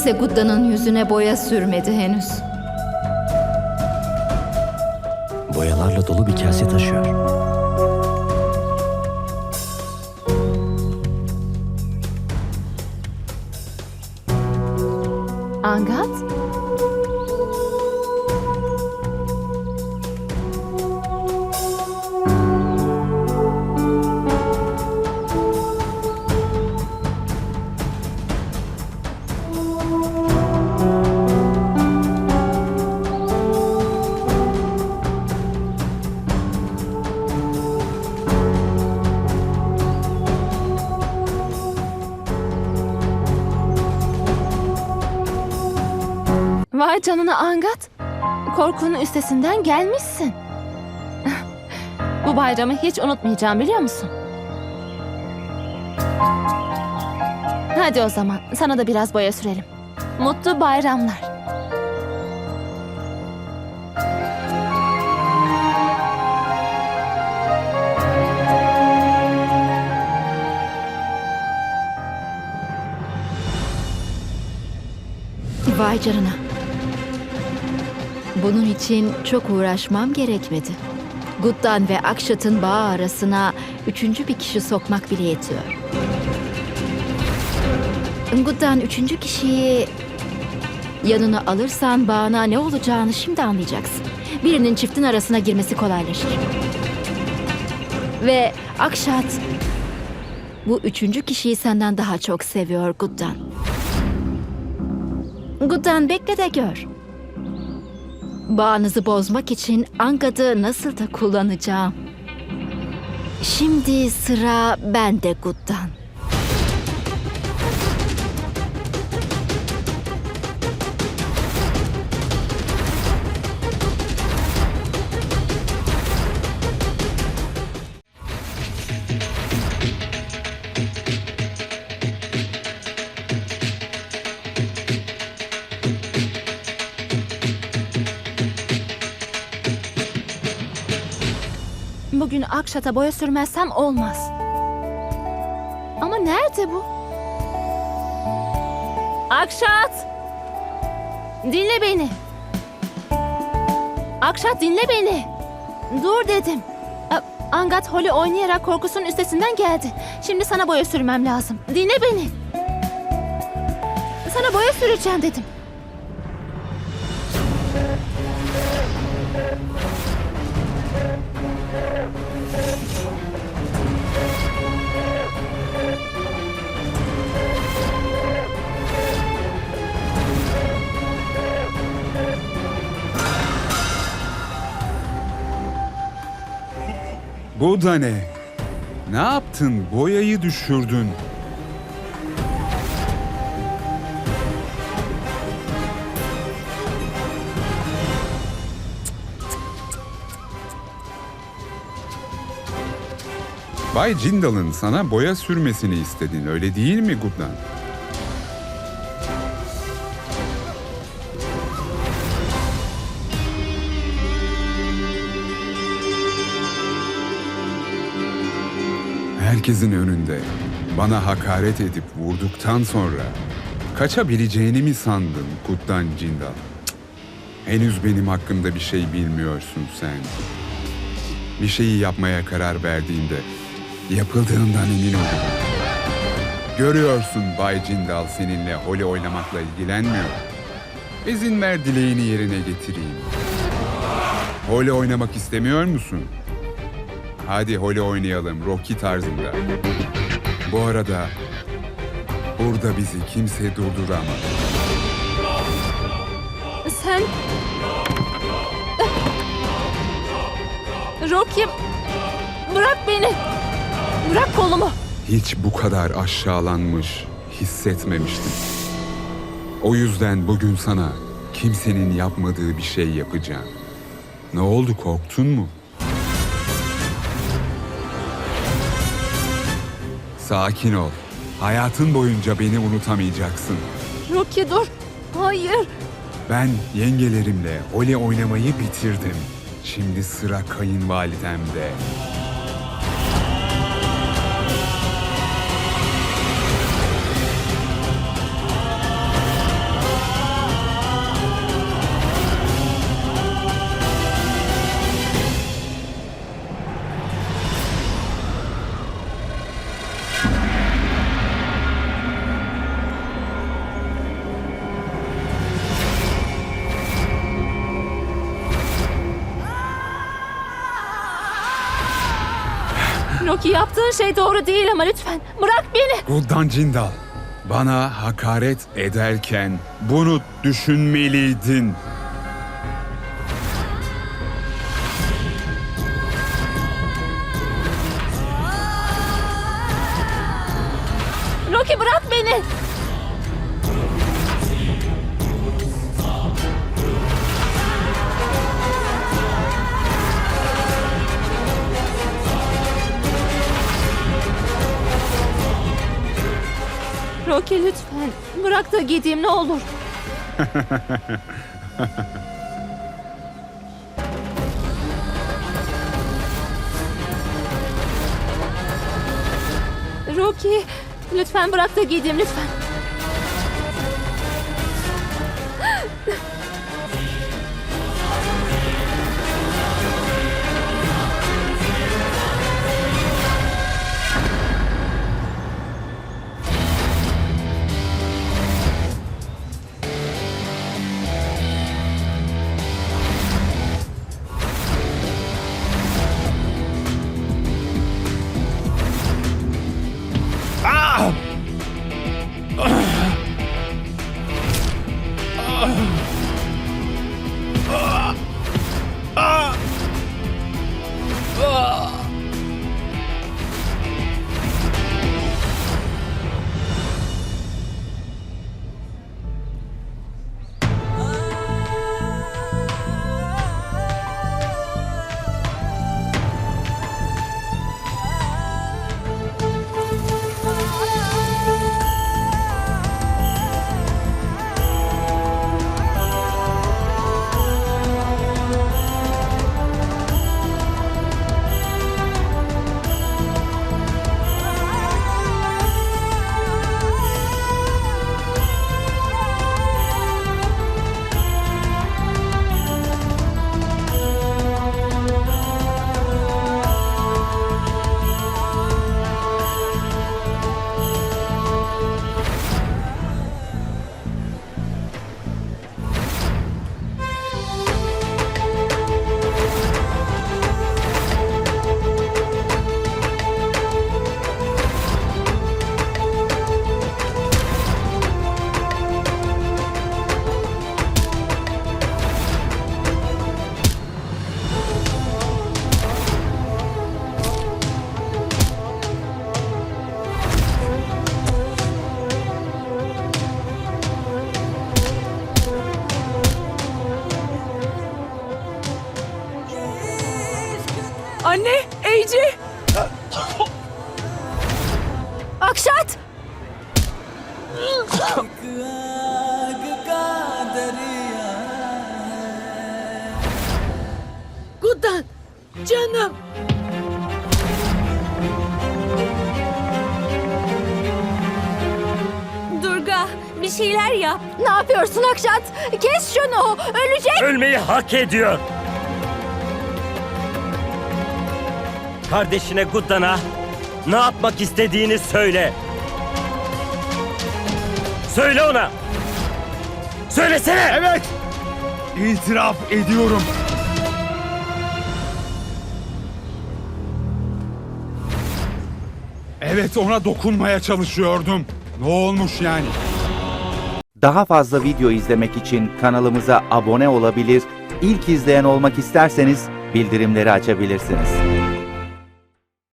Kimse Gudda'nın yüzüne boya sürmedi henüz. Boyalarla dolu bir kase taşıyor. Angat? Vay canına Angat. Korkunun üstesinden gelmişsin. Bu bayramı hiç unutmayacağım biliyor musun? Hadi o zaman sana da biraz boya sürelim. Mutlu bayramlar. Vay canına. Bunun için çok uğraşmam gerekmedi. Guddan ve Akşat'ın bağı arasına üçüncü bir kişi sokmak bile yetiyor. Guddan üçüncü kişiyi yanına alırsan bağına ne olacağını şimdi anlayacaksın. Birinin çiftin arasına girmesi kolaylaşır. Ve Akşat bu üçüncü kişiyi senden daha çok seviyor Guddan. Guddan bekle de gör. Bağınızı bozmak için Angad'ı nasıl da kullanacağım. Şimdi sıra bende Guddan. Bugün Akşat'a boya sürmezsem olmaz. Ama nerede bu? Akşat! Dinle beni. Akşat dinle beni. Dur dedim. Angat Holly oynayarak korkusunun üstesinden geldi. Şimdi sana boya sürmem lazım. Dinle beni. Sana boya süreceğim dedim. Bu da ne? Ne yaptın? Boyayı düşürdün. Bay Jindal'ın sana boya sürmesini istedin, öyle değil mi Guddan? Herkesin önünde bana hakaret edip vurduktan sonra kaçabileceğini mi sandın Guddan Jindal? Cık, Henüz benim hakkımda bir şey bilmiyorsun sen. Bir şeyi yapmaya karar verdiğinde yapıldığından emin ol. Görüyorsun Bay Cindal seninle holi oynamakla ilgilenmiyor. İzin ver dileğini yerine getireyim. Holi oynamak istemiyor musun? Hadi holi oynayalım Rocky tarzında. Bu arada burada bizi kimse durduramaz. Sen... Rocky... Bırak beni. Bırak kolumu. Hiç bu kadar aşağılanmış hissetmemiştim. O yüzden bugün sana kimsenin yapmadığı bir şey yapacağım. Ne oldu korktun mu? Sakin ol. Hayatın boyunca beni unutamayacaksın. Rocky dur. Hayır. Ben yengelerimle hole oynamayı bitirdim. Şimdi sıra kayınvalidemde. Rocky yaptığın şey doğru değil ama lütfen bırak beni. Guddan Cindal, bana hakaret ederken bunu düşünmeliydin. Rocky bırak beni. Rocky lütfen bırak da gideyim ne olur. Rocky lütfen bırak da gideyim lütfen. Oh. Canım. Durga bir şeyler yap. Ne yapıyorsun Akşat? Kes şunu. Ölecek. Ölmeyi hak ediyor. Kardeşine Guddan'a ne yapmak istediğini söyle. Söyle ona. Söylesene. Evet, itiraf ediyorum. Evet, ona dokunmaya çalışıyordum. Ne olmuş yani? Daha fazla video izlemek için kanalımıza abone olabilir, ilk izleyen olmak isterseniz bildirimleri açabilirsiniz.